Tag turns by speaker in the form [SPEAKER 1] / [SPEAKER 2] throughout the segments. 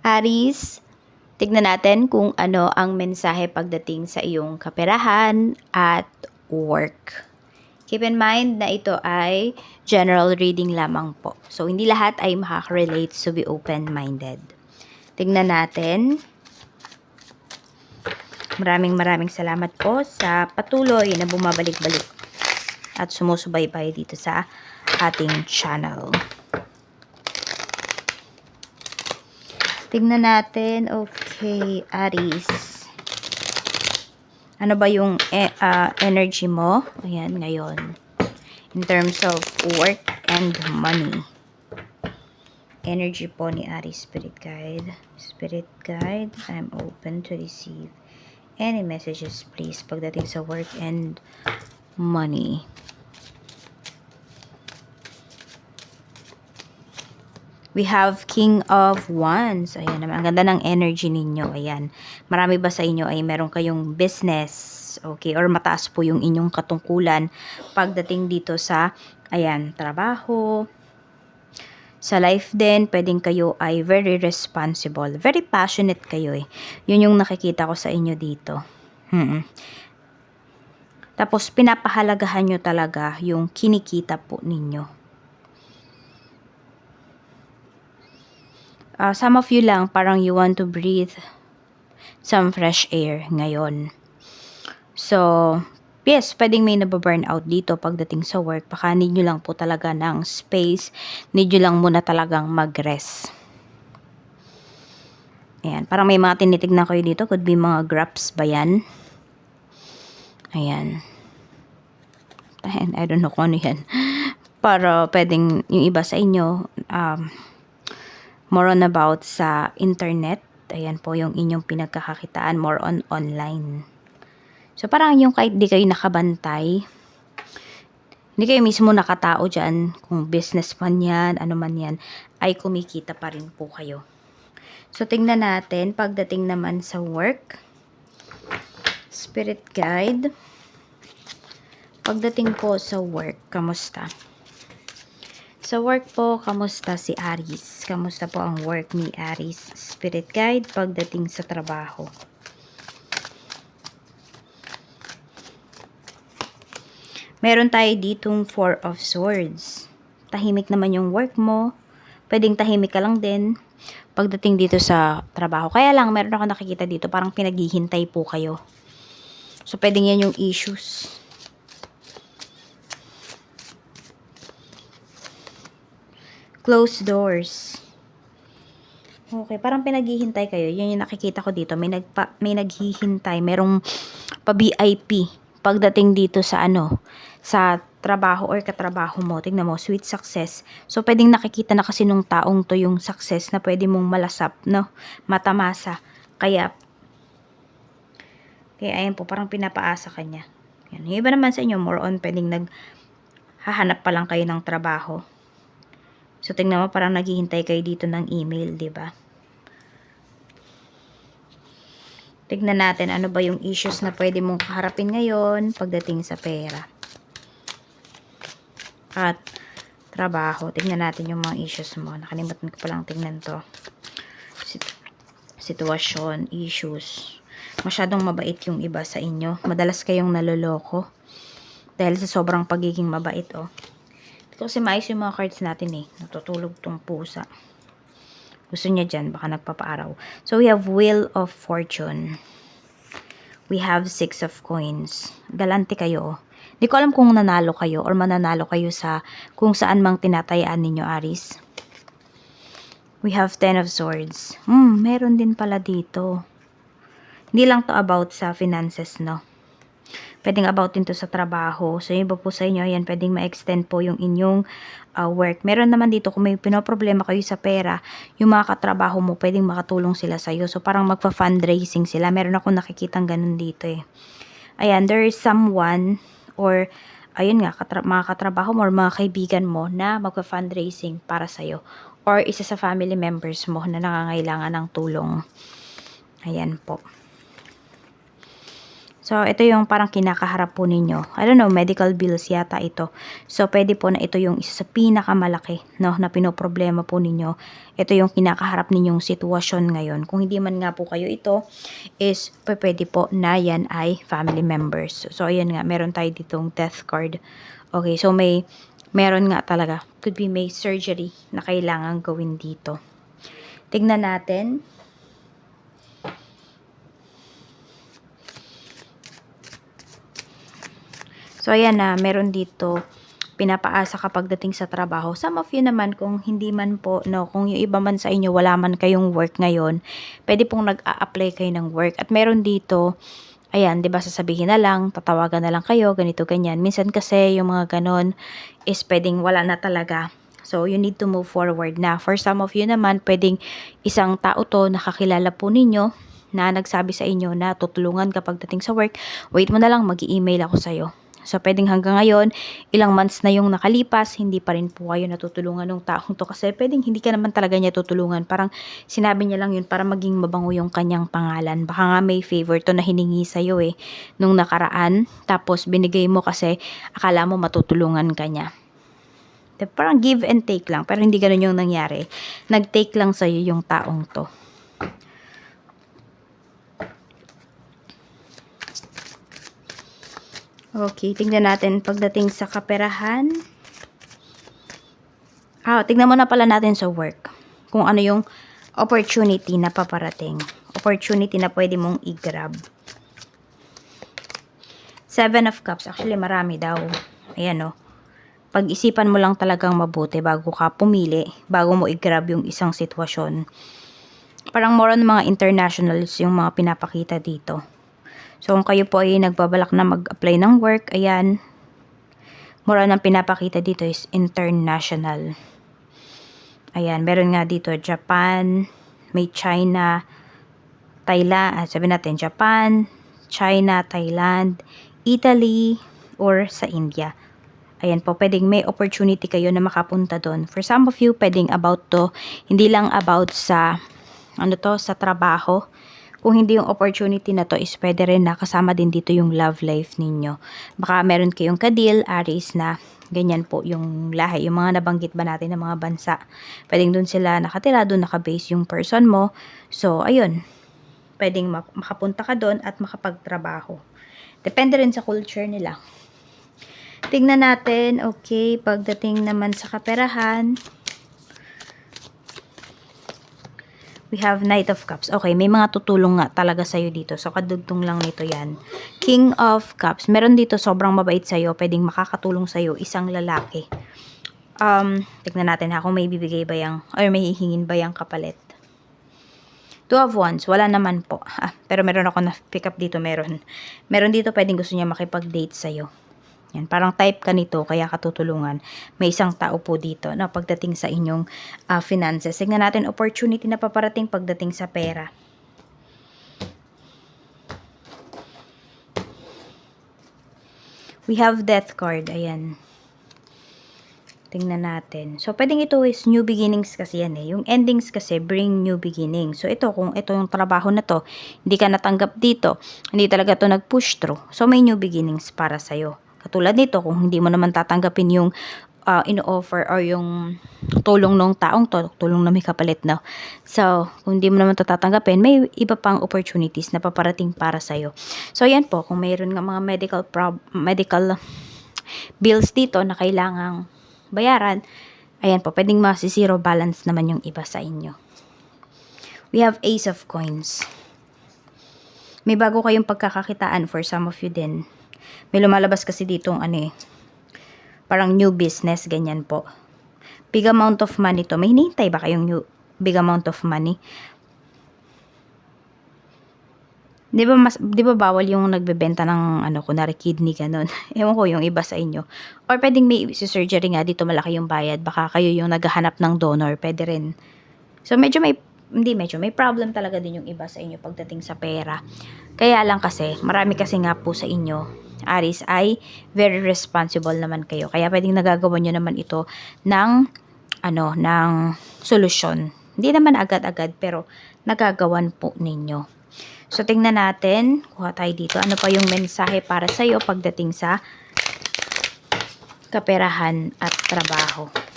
[SPEAKER 1] Aris, tignan natin kung ano ang mensahe pagdating sa iyong kaperahan at work. Keep in mind na ito ay general reading lamang po. So, hindi lahat ay makaka-relate so be open-minded. Tignan natin. Maraming maraming salamat po sa patuloy na bumabalik-balik at sumusubaybay dito sa ating channel. Tignan natin. Okay, Aris. Ano ba yung e- ah, energy mo? Ayan, ngayon. In terms of work and money. Energy po ni Aris Spirit Guide. Spirit Guide, I'm open to receive any messages please pagdating sa work and money. We have King of Wands. Ayan naman. Ang ganda ng energy ninyo. Ayan. Marami ba sa inyo ay meron kayong business? Okay. Or mataas po yung inyong katungkulan pagdating dito sa, ayan, trabaho. Sa life din, pwedeng kayo ay very responsible. Very passionate kayo eh. Yun yung nakikita ko sa inyo dito. Hmm. Tapos, pinapahalagahan nyo talaga yung kinikita po ninyo. Uh, some of you lang parang you want to breathe some fresh air ngayon. So, yes, pwedeng may nababurn out dito pagdating sa work. Baka need nyo lang po talaga ng space. Need nyo lang muna talagang mag-rest. Ayan, parang may mga tinitignan kayo dito. Could be mga grapes ba yan? Ayan. Ayan, I don't know kung ano yan. Para pwedeng yung iba sa inyo, um, more on about sa internet. Ayan po yung inyong pinagkakakitaan, more on online. So, parang yung kahit di kayo nakabantay, hindi kayo mismo nakatao dyan, kung business man yan, ano man yan, ay kumikita pa rin po kayo. So, tingnan natin, pagdating naman sa work, spirit guide, pagdating po sa work, kamusta? Sa work po, kamusta si Aris? Kamusta po ang work ni Aris? Spirit guide pagdating sa trabaho. Meron tayo ditong Four of Swords. Tahimik naman yung work mo. Pwedeng tahimik ka lang din pagdating dito sa trabaho. Kaya lang, meron ako nakikita dito, parang pinaghihintay po kayo. So, pwedeng yan yung issues. Closed doors. Okay, parang pinaghihintay kayo. Yun yung nakikita ko dito. May, nagpa, may naghihintay. Merong pa-VIP pagdating dito sa ano, sa trabaho or katrabaho mo. Tingnan mo, sweet success. So, pwedeng nakikita na kasi nung taong to yung success na pwede mong malasap, no? Matamasa. Kaya, kaya ayan po, parang pinapaasa kanya. Yan. Yung iba naman sa inyo, more on pwedeng nag hahanap pa lang kayo ng trabaho. So, tingnan mo, parang naghihintay kayo dito ng email, di ba? Tignan natin ano ba yung issues na pwede mong kaharapin ngayon pagdating sa pera. At trabaho. Tignan natin yung mga issues mo. Nakalimutan ko palang tignan to. Sit sitwasyon, issues. Masyadong mabait yung iba sa inyo. Madalas kayong naloloko. Dahil sa sobrang pagiging mabait, oh. Ito kasi maayos yung mga cards natin eh. Natutulog tong pusa. Gusto niya dyan, baka nagpapaaraw. So, we have Wheel of Fortune. We have Six of Coins. Galante kayo. Hindi ko alam kung nanalo kayo or mananalo kayo sa kung saan mang tinatayaan ninyo, Aris. We have Ten of Swords. Hmm, meron din pala dito. Hindi lang to about sa finances, no? Pwedeng about din to sa trabaho. So, yung iba po sa inyo, yan, pwedeng ma-extend po yung inyong uh, work. Meron naman dito, kung may pinoproblema kayo sa pera, yung mga katrabaho mo, pwedeng makatulong sila sa'yo. So, parang magpa-fundraising sila. Meron ako nakikitang ganun dito eh. Ayan, there is someone or ayun nga, katra- mga katrabaho mo or mga kaibigan mo na magpa-fundraising para sa'yo. Or isa sa family members mo na nangangailangan ng tulong. Ayan po. So, ito yung parang kinakaharap po ninyo. I don't know, medical bills yata ito. So, pwede po na ito yung isa sa pinakamalaki, no, na pinoproblema po ninyo. Ito yung kinakaharap ninyong sitwasyon ngayon. Kung hindi man nga po kayo ito, is pwede po na yan ay family members. So, ayan nga, meron tayo ditong death card. Okay, so may, meron nga talaga, could be may surgery na kailangan gawin dito. Tignan natin. So, ayan na, meron dito pinapaasa kapag dating sa trabaho. Some of you naman, kung hindi man po, no, kung yung iba man sa inyo, wala man kayong work ngayon, pwede pong nag-a-apply kayo ng work. At meron dito, ayan, di ba sasabihin na lang, tatawagan na lang kayo, ganito, ganyan. Minsan kasi yung mga ganon is pwedeng wala na talaga. So, you need to move forward na. For some of you naman, pwedeng isang tao to, nakakilala po ninyo, na nagsabi sa inyo na tutulungan kapag dating sa work, wait mo na lang, mag-email ako sa'yo. So, pwedeng hanggang ngayon, ilang months na yung nakalipas, hindi pa rin po kayo natutulungan ng taong to. Kasi pwedeng hindi ka naman talaga niya tutulungan. Parang sinabi niya lang yun para maging mabango yung kanyang pangalan. Baka nga may favor to na hiningi sa'yo eh, nung nakaraan. Tapos binigay mo kasi akala mo matutulungan ka niya. Parang give and take lang. Pero hindi ganun yung nangyari. Nag-take lang sa'yo yung taong to. Okay, tingnan natin pagdating sa kaperahan. Ah, tingnan mo na pala natin sa work. Kung ano yung opportunity na paparating. Opportunity na pwede mong i-grab. Seven of Cups. Actually, marami daw. Ayan, oh. Pag-isipan mo lang talagang mabuti bago ka pumili, bago mo i-grab yung isang sitwasyon. Parang more on mga internationals yung mga pinapakita dito. So, kung kayo po ay nagbabalak na mag-apply ng work, ayan, more on ang pinapakita dito is international. Ayan, meron nga dito Japan, may China, Thailand, ah, sabi natin Japan, China, Thailand, Italy, or sa India. Ayan po, pwedeng may opportunity kayo na makapunta doon. For some of you, pwedeng about to, hindi lang about sa, ano to, sa trabaho. Kung hindi yung opportunity na to is pwede rin na kasama din dito yung love life ninyo. Baka meron kayong kadil, aris na ganyan po yung lahi, yung mga nabanggit ba natin ng mga bansa. Pwedeng doon sila nakatira, doon nakabase yung person mo. So, ayun, pwedeng mak- makapunta ka doon at makapagtrabaho. Depende rin sa culture nila. Tingnan natin, okay, pagdating naman sa kaperahan, we have Knight of Cups. Okay, may mga tutulong nga talaga sa'yo dito. So, kadugtong lang nito yan. King of Cups. Meron dito sobrang mabait sa'yo. Pwedeng makakatulong sa'yo. Isang lalaki. Um, tignan natin ha kung may bibigay ba yung, or may hihingin ba yung kapalit. Two of Wands, wala naman po. Ah, pero meron ako na pick up dito, meron. Meron dito pwedeng gusto niya makipag-date sa'yo. Yan, parang type ka nito, kaya katutulungan. May isang tao po dito na pagdating sa inyong ah, finances. Tingnan natin opportunity na paparating pagdating sa pera. We have death card, ayan. Tingnan natin. So, pwedeng ito is new beginnings kasi yan eh. Yung endings kasi bring new beginnings. So, ito, kung ito yung trabaho na to, hindi ka natanggap dito, hindi talaga to nag-push through. So, may new beginnings para sa'yo. Katulad nito, kung hindi mo naman tatanggapin yung uh, in-offer or yung tulong ng taong to, tulong na may kapalit na. So, kung hindi mo naman to tatanggapin, may iba pang opportunities na paparating para sa'yo. So, yan po, kung mayroon nga mga medical prob medical bills dito na kailangang bayaran, ayan po, pwedeng masi-zero balance naman yung iba sa inyo. We have Ace of Coins. May bago kayong pagkakakitaan for some of you din. May lumalabas kasi ditong ano eh, parang new business, ganyan po. Big amount of money to. May hinihintay ba kayong new, big amount of money? Di ba, mas, di ba bawal yung nagbebenta ng ano, kunwari kidney ganun? Ewan ko yung iba sa inyo. Or pwedeng may surgery nga dito malaki yung bayad. Baka kayo yung naghahanap ng donor. Pwede rin. So medyo may, hindi medyo, may problem talaga din yung iba sa inyo pagdating sa pera. Kaya lang kasi, marami kasi nga po sa inyo, Aris, ay very responsible naman kayo. Kaya pwedeng nagagawa nyo naman ito ng, ano, ng solusyon. Hindi naman agad-agad, pero nagagawan po ninyo. So, tingnan natin. Kuha tayo dito. Ano pa yung mensahe para sa'yo pagdating sa kaperahan at trabaho.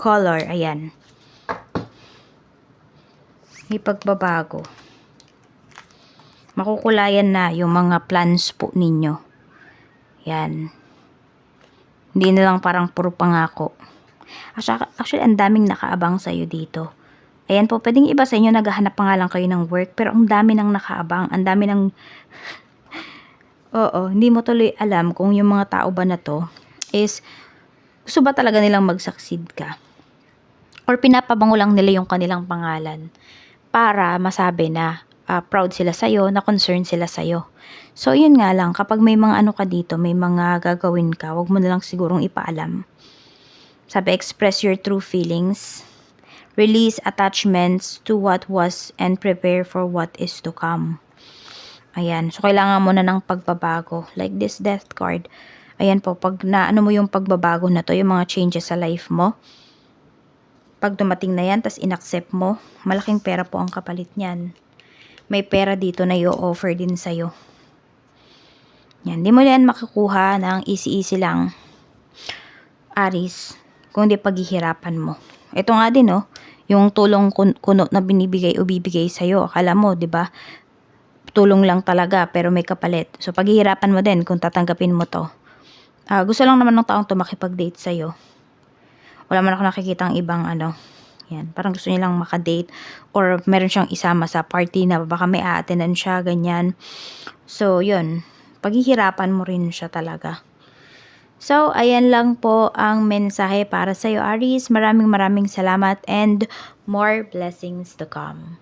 [SPEAKER 1] Color, ayan. May pagbabago. Makukulayan na yung mga plans po ninyo. Yan. Hindi na lang parang puro pangako. Actually, actually ang daming nakaabang sa'yo dito. Ayan po, pwedeng iba sa inyo naghahanap pa nga lang kayo ng work, pero ang dami nang nakaabang, ang dami ng... Oo, hindi mo tuloy alam kung yung mga tao ba na to is gusto ba talaga nilang mag-succeed ka? Or pinapabango lang nila yung kanilang pangalan para masabi na ah, proud sila sa'yo, na concerned sila sa'yo. So, yun nga lang, kapag may mga ano ka dito, may mga gagawin ka, wag mo na lang sigurong ipaalam. Sabi, express your true feelings. Release attachments to what was and prepare for what is to come. Ayan. So, kailangan mo na ng pagbabago. Like this death card. Ayan po, pag na ano mo yung pagbabago na to, yung mga changes sa life mo, pag dumating na yan, tas inaccept mo, malaking pera po ang kapalit niyan. May pera dito na i-offer din sa'yo. Yan, di mo yan makukuha ng easy-easy lang. Aris, kung di paghihirapan mo. Ito nga din, no? Yung tulong kun- kuno na binibigay o bibigay sa'yo. Akala mo, di ba? Tulong lang talaga, pero may kapalit. So, paghihirapan mo din kung tatanggapin mo to. Ah, gusto lang naman ng taong to makipag-date sa'yo. Wala man ako nakikita ang ibang ano. Yan, parang gusto nilang makadate or meron siyang isama sa party na baka may a-attendan siya, ganyan. So, yun. Paghihirapan mo rin siya talaga. So, ayan lang po ang mensahe para sa'yo, Aris. Maraming maraming salamat and more blessings to come.